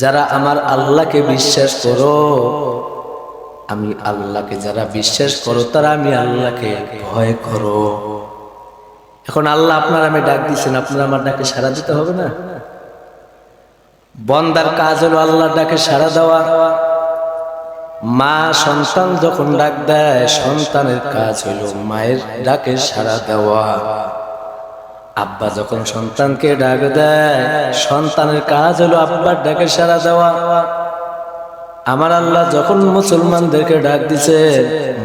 যারা আমার আল্লাহকে বিশ্বাস করো, আমি আল্লাহকে যারা বিশ্বাস করো, তারা আমি আল্লাহকে ভয় করো। এখন আল্লাহ আপনার আমি ডাক দিচ্ছেন আপনার আমার ডাকে সাড়া দিতে হবে না? বন্দার কাজ হলো আল্লাহর ডাকে সাড়া দেওয়া। মা সন্তান যখন ডাক দেয়, সন্তানের কাজ হলো মায়ের ডাকে সাড়া দেওয়া। আব্বা যখন সন্তানকে ডাক দেয়, সন্তানের কাজ হলো আব্বার ডাকে সাড়া দেওয়া। আমার আল্লাহ যখন মুসলমানদেরকে ডাক দিছে,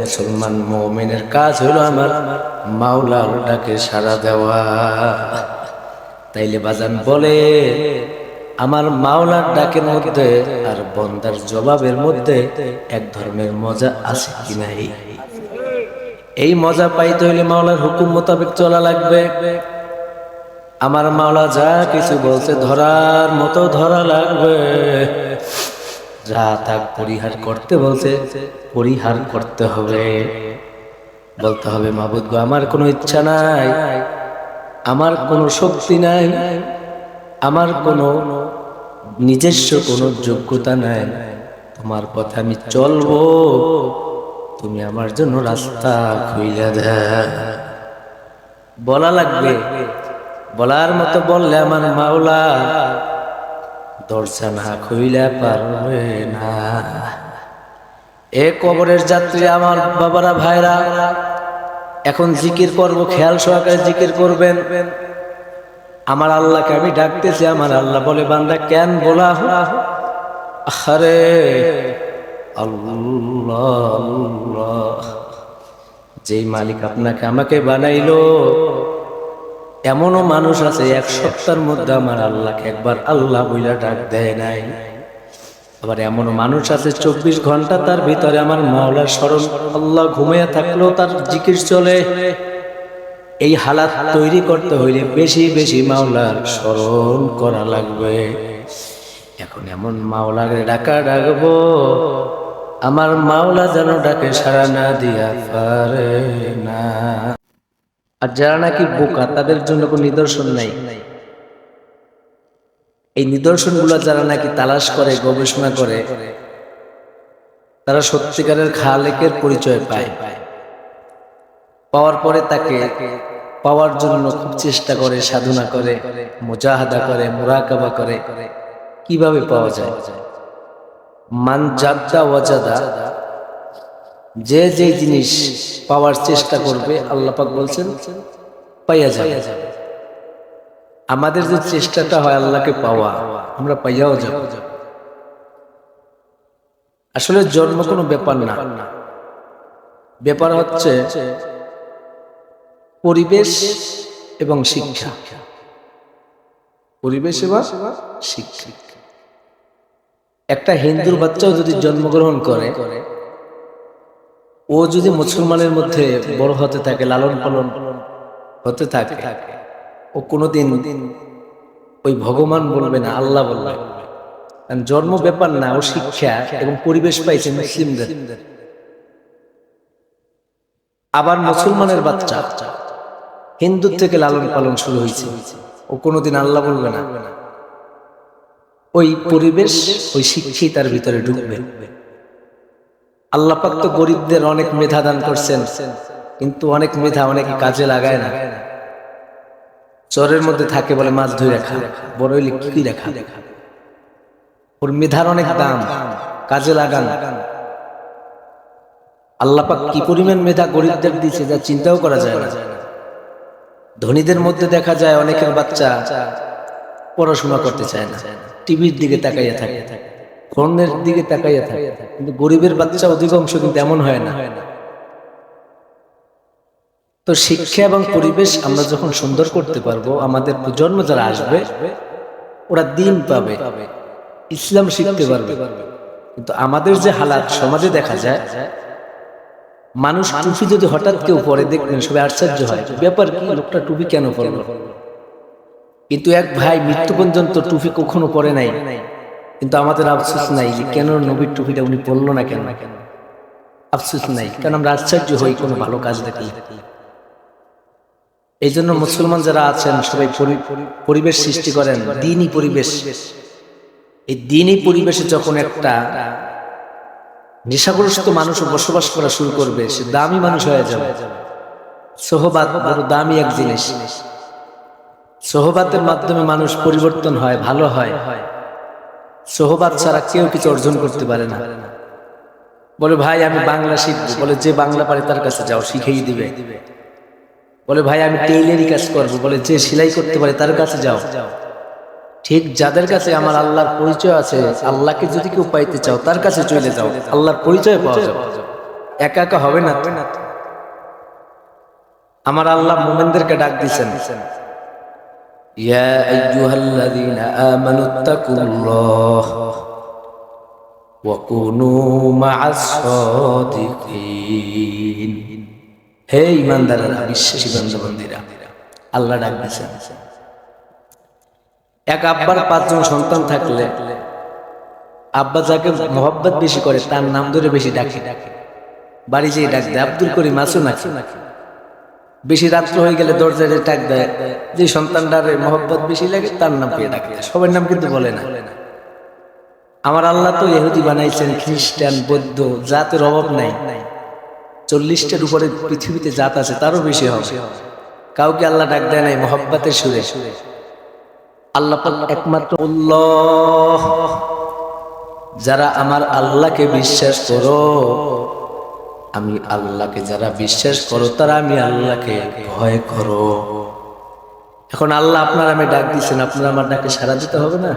মুসলমান মমিনের কাজ হলো আমার মাওলার ডাকে সাড়া দেওয়া। তাইলে বাজান বলে, আমার মাওলার ডাকের মধ্যে আর বন্দার জবাবের মধ্যে এক ধরনের মজা আছে কি নাই? এই মজা পাইতে হইলে মাওলার হুকুম মোতাবেক চলা লাগবে। আমার মাওলা যা কিছু বলছে ধরার মতো ধরা লাগবে। যা থাক পরিহার করতে বলছে, পরিহার করতে হবে। বলতে হবে, মাবুদ গো, আমার কোনো ইচ্ছা নাই। আমার কোনো শক্তি নাই। আমার কোনো নিজস্ব কোনো যোগ্যতা নাই। তোমার কথা আমি চলবো। তুমি আমার জন্য রাস্তা খুইলা দে বলা লাগবে বলার মতো বললে আমার মাওলা দরজা না, খুইলে পারবে না। এ কবরের যাত্রী আমার বাবারা, ভাইরা, এখন জিকির করব, খেয়াল সহকারে জিকির করবেন। আমার আল্লাহকে আমি ডাকতেছি, আমার আল্লাহ বলে, বান্দা, কেন বলা আরে আল্লাহ। যেই মালিক আপনাকে আমাকে বানাইলো এমনও মানুষ আছে, এক সপ্তাহের মধ্যে আমার আল্লাহকে একবার আল্লাহ বইলা ডাক দেয় নাই। আবার এমন মানুষ আছে, চব্বিশ ঘণ্টা তার ভিতরে আমার মাওলার স্মরণ, আল্লাহ ঘুমিয়ে থাকলেও তার জিকির চলে। এই হালাত তৈরি করতে হইলে বেশি বেশি মাওলার স্মরণ করা লাগবে। এখন এমন মাওলাকে ডাকা ডাকবো, আমার মাওলা যেন ডাকে সারা না দিয়া পারে না। আর যারা নাকি বোকা তাদের জন্য কোনো নিদর্শন নাই। এই নিদর্শনগুলো যারা নাকি তালাশ করে গবেষণা করে তারা সত্যিকারের খালেকের পরিচয় পায়। পাওয়ার পরে তাকে পাওয়ার জন্য খুব চেষ্টা করে সাধনা করে মোজাহাদা করে মোরাকাবা করে। কীভাবে পাওয়া যায়? মান জাদ্দা ওয়াজাদা। যে যে জিনিস পাওয়ার চেষ্টা করবে আল্লাপাক বলছেন, পাইয়া যাবে। আমাদের যে চেষ্টাটা হয় আল্লাহকে পাওয়া, আমরা পাইয়াও যাব। আসলে জন্ম কোনো ব্যাপার না। ব্যাপার হচ্ছে পরিবেশ এবং শিক্ষা। পরিবেশ এবং শিক্ষা। একটা হিন্দুর বাচ্চাও যদি জন্মগ্রহণ করে ও যদি মুসলমানের মধ্যে বড় হতে থাকে, লালন পালন হতে থাকে, ও কোনোদিন ওই ভগবান বলবে না, আল্লাহ বলবে। জন্ম ব্যাপার না, ও শিক্ষা এবং পরিবেশ পাইছে মুসলিমদের। আবার মুসলমানের বাচ্চা, হিন্দুর থেকে লালন পালন শুরু হয়েছে। ও কোনোদিন আল্লাহ বলবে না। ওই পরিবেশ, ওই শিক্ষাই তার ভিতরে ঢুকবে। আল্লাহ পাক তো গরিবদের অনেক মেধা দান করছেন, কিন্তু অনেক মেধা অনেকে কাজে লাগায় না। চরের মধ্যে থাকে বলে মাছ ধরে রাখা, বড় হইলে কি রাখা। ওর মেধার অনেক দাম, কাজে লাগান। আল্লাহ পাক কি পরিমাণ মেধা গরিবদের দিয়েছে যা চিন্তাও করা যায় না। ধনীদের মধ্যে দেখা যায় অনেকের বাচ্চা পড়াশোনা করতে চায় না, টিভির দিকে তাকাইয়া থাকে। ফোনের দিকে তাকাইয়া থাকে। কিন্তু গরিবের বাচ্চা অধিকাংশ কিন্তু এমন হয় না। তো শিক্ষা এবং পরিবেশ আমরা যখন সুন্দর করতে পারব, আমাদের প্রজন্ম যারা আসবে, ওরা দিন পাবে, ইসলাম শিখতে পারবে। কিন্তু আমাদের যে হালাত সমাজে দেখা যায়, মানুষ টুপি যদি হঠাৎ কেউ পরে দেখবেন, সবাই আশ্চর্য হয়, ব্যাপার কি, লোকটা টুপি কেন পরলো? কিন্তু এক ভাই মৃত্যু পর্যন্ত টুপি কখনো পরে নাই। কিন্তু আমাদের আফসোস নাই যে কেন নবীর টুপিটা উনি পড়ল না কেন? কেন আফসোস নাই, কারণ আমরা আশ্চর্য হই কোনো ভালো কাজ দেখলে এই জন্য মুসলমান যারা আছেন, সবাই পরিবেশ সৃষ্টি করেন, দিনই পরিবেশ। এই দিনই পরিবেশে যখন একটা নেশাগ্রস্ত মানুষ বসবাস করা শুরু করবে, সে দামি মানুষ হয়ে যাবে। সোহবাদ বড় দামি এক জিনিস। সোহবাতের মাধ্যমে মানুষ পরিবর্তন হয়, ভালো হয়। সোহবাদ ছাড়া কেউ কিছু অর্জন করতে পারে না। বলে, ভাই, আমি বাংলা শিখব। বলে, যে বাংলা পারে তার কাছে যাও, শিখেই দিবে। বলে, ভাই, আমি টেইলারি কাজ করব। বলে, যে সেলাই করতে পারে তার কাছে যাও। ঠিক যাদের কাছে আমার আল্লাহর পরিচয় আছে, আল্লাহকে যদি কেউ পাইতে চাও, তার কাছে চলে যাও, আল্লাহর পরিচয় পাওয়া যাবে। একা একা হবে না। আমার আল্লাহ মোমেনদেরকে ডাক দিছেন ইয়া আইয়ুহাল্লাযীনা আমানু তাকুল্লাহ ওয়া কুনু মা'আস সাদিকিন হে ইমানদারেরা, বিশ্বাসী আল্লাহ ডাক এক আব্বার পাঁচজন সন্তান থাকলে আব্বা যাকে মোহাব্বত বেশি করে, তার নাম ধরে বেশি ডাকে। বাড়ি যেয়ে ডাক আব্দুল করিম আসো নাকি? বেশি রাত্র হয়ে গেলে দরজায় ডাক দেয়, যে সন্তানটার মহব্বত বেশি লাগে, তার নাম পেয়ে ডাক সবার নাম কিন্তু বলে না। আমার আল্লাহ তো ইহুদি বানাইছেন, খ্রিস্টান, বৌদ্ধ, জাতের অভাব নাই। চল্লিশটার উপরে পৃথিবীতে জাত আছে, তারও বেশি হবে। কাউকে আল্লাহ ডাক দেয় নাই, মোহব্বতের সুরে। সুরে আল্লাহ একমাত্র যারা আমার আল্লাহকে বিশ্বাস করো আমি আল্লাহকে যারা বিশ্বাস করো, তারা আমি আল্লাহকে ভয় করো। এখন আল্লাহ আপনার আমি ডাক দিচ্ছেন আপনার আমার ডাকে সাড়া দিতে হবে না?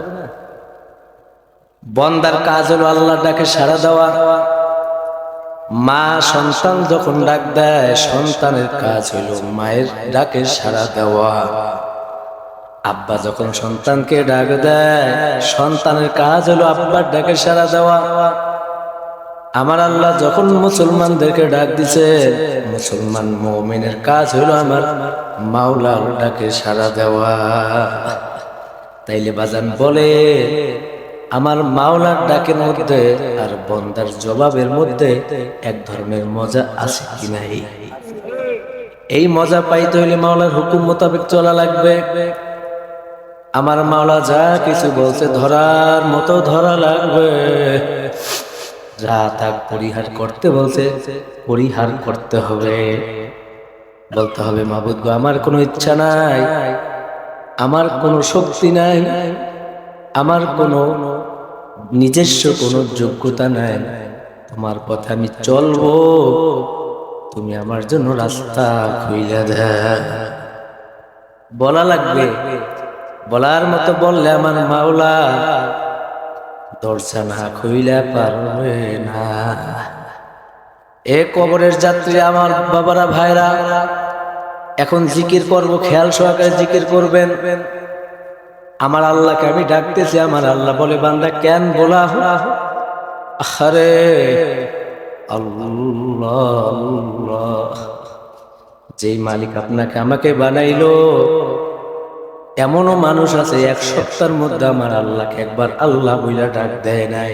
বন্দার কাজ হলো আল্লাহর ডাকে সাড়া দেওয়া। মা সন্তান যখন ডাক দেয়, সন্তানের কাজ হলো মায়ের ডাকে সাড়া দেওয়া। আব্বা যখন সন্তানকে ডাক দেয়, সন্তানের কাজ হলো আব্বার ডাকে সাড়া দেওয়া। আমার আল্লাহ যখন মুসলমানদেরকে ডাক দিছে, মুসলমান মমিনের কাজ হলো আমার মাওলার ডাকে সাড়া দেওয়া। তাইলে বাজান বলে, আমার মাওলার ডাকের মধ্যে আর বন্দার জবাবের মধ্যে এক ধরনের মজা আছে কি নাই? এই মজা পাইতে হইলে মাওলার হুকুম মোতাবেক চলা লাগবে। আমার মাওলা যা কিছু বলছে ধরার মতো ধরা লাগবে। যা তাক পরিহার করতে বলছে, পরিহার করতে হবে। বলতে হবে, মাবুদ আমার কোনো ইচ্ছা নাই, আমার কোনো শক্তি নাই, আমার কোনো নিজস্ব কোনো যোগ্যতা নাই। তোমার কথা আমি চলবো, তুমি আমার জন্য রাস্তা খুইলা দে বলা লাগবে, বলার মতো বললে আমার মাওলা দরজা না খুইলে পারবে না। এ কবরের যাত্রী আমার বাবারা ভাইরা, এখন জিকির করব, খেয়াল সহকারে জিকির করবেন। আমার আল্লাহকে আমি ডাকতেছি, আমার আল্লাহ বলে, বান্দা, কেন বলা আরে আল্লাহ। যেই মালিক আপনাকে আমাকে বানাইলো এমনও মানুষ আছে এক সপ্তাহের মধ্যে আমার আল্লাহকে একবার আল্লাহ বইলা ডাক দেয় নাই।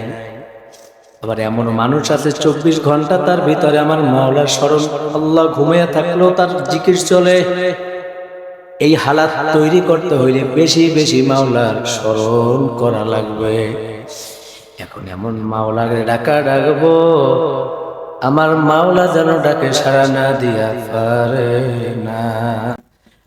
আবার এমনও মানুষ আছে চব্বিশ ঘণ্টা তার ভিতরে আমার মাওলার স্মরণ, আল্লাহ ঘুমিয়ে থাকলেও তার জিকির চলে। এই হালাত তৈরি করতে হইলে বেশি বেশি মাওলার স্মরণ করা লাগবে। এখন এমন মাওলাকে ডাকা ডাকবো, আমার মাওলা যেন ডাকে সারা না দিয়া পারে না।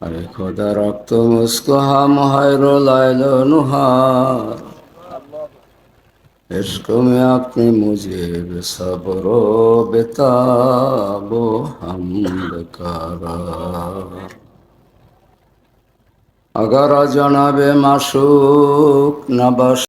আরে খোদা রক্ত মুস্কো হাম হায়রো লাইলো নুহার इश्क में आपने मुझे बेसब्रो बेताबो हमद करा अगर जनाबे माशूक नबश